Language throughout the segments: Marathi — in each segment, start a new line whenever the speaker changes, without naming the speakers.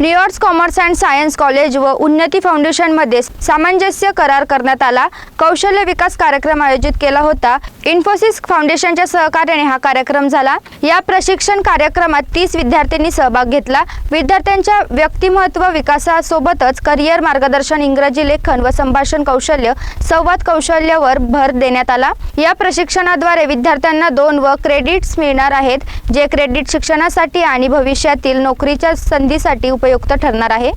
New York commerce and science college व उन्नती फाउंडेशनमध्ये सामंजस्य करार करण्यात आला. कौशल्य विकास कार्यक्रम आयोजित केला होता. इन्फोसिस फाउंडेशनच्या सहकार्याने हा कार्यक्रम झाला. या प्रशिक्षण कार्यक्रमात तीस विद्यार्थ्यांनी सहभाग घेतला. विद्यार्थ्यांच्या व्यक्तिमत्व विकासासोबतच करिअर मार्गदर्शन इंग्रजी लेखन व संभाषण कौशल्य संवाद कौशल्यावर भर देण्यात आला. या प्रशिक्षणाद्वारे विद्यार्थ्यांना दोन व क्रेडिट्स मिळणार आहेत जे क्रेडिट शिक्षणासाठी आणि भविष्यातील नोकरीच्या संधीसाठी उपयुक्त ठरणार आहे.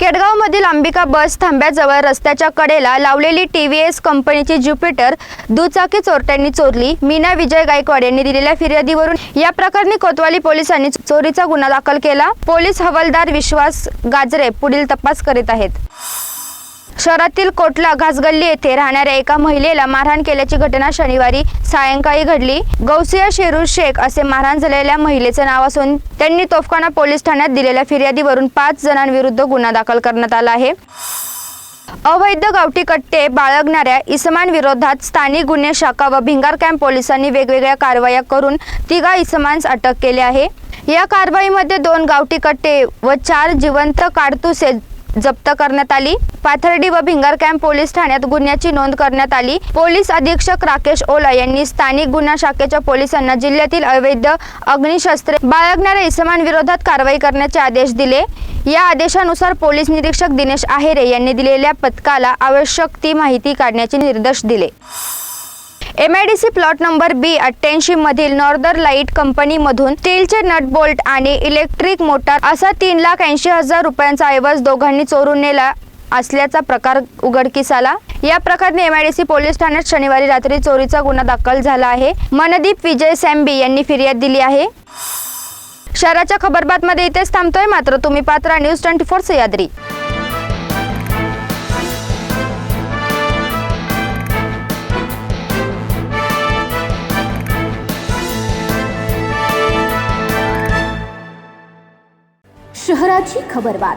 केडगावमधील अंबिका बस थांब्याजवळ रस्त्याच्या कडेला लावलेली टी व्ही एस कंपनीची ज्युपिटर दुचाकी चोरट्यांनी चोरली. मीना विजय गायकवाड यांनी दिलेल्या फिर्यादीवरून या प्रकरणी कोतवाली पोलिसांनी चोरीचा गुन्हा दाखल केला. पोलीस हवालदार विश्वास गाजरे पुढील तपास करीत आहेत. शहरातील कोटला घासगल्ली येथे राहणाऱ्या एका महिलेला मारहाण केल्याची घटना शनिवारी सायंकाळी घडली. गौसिया शेरू शेख असे मारहाण झालेल्या महिलेचे नाव असून त्यांनी तोफखाना पोलीस ठाण्यात दिलेल्या फिर्यादीवरून पाच जणांविरुद्ध गुन्हा दाखल करण्यात आला आहे. अवैध गावठी कट्टे बाळगणाऱ्या इसमांविरोधात स्थानिक गुन्हे शाखा व भिंगार कॅम्प पोलिसांनी वेगवेगळ्या कारवाया करून तिघा इसमांस अटक केले आहे. या कारवाईमध्ये दोन गावठी कट्टे व चार जिवंत काडतुसे जप्त करण्यात आली. पाथर्डी व भिंगार कॅम्प पोलीस ठाण्यात गुन्ह्याची नोंद करण्यात आली. पोलीस अधीक्षक राकेश ओला यांनी स्थानिक गुन्हा शाखेच्या पोलिसांना जिल्ह्यातील अवैध अग्निशस्त्रे बाळगणाऱ्या इसमांविरोधात कारवाई करण्याचे आदेश दिले. या आदेशानुसार पोलीस निरीक्षक दिनेश आहेरे यांनी दिलेल्या पथकाला आवश्यक ती माहिती काढण्याचे निर्देश दिले. M I D C plot number B अठ्ठ्याऐंशी मधील नॉर्दर लाइट कंपनीमधून स्टीलचे नट बोल्ट आणि इलेक्ट्रिक मोटार असा तीन लाख ऐंशी हजार रुपयांचा ऐवज दोघांनी चोरून नेला. असल्याचा प्रकार उघडकीस आला या प्रकरणी M I D C police ठाण्यात शनिवारी रात्री चोरीचा गुन्हा दाखल झाला आहे. मनदीप विजय सॅम्बी यांनी फिर्याद दिली आहे. शहराच्या खबरबातमध्ये इथेच थांबतोय मात्र तुम्ही Patra news twenty four Sahyadri.
शहराची खबरबात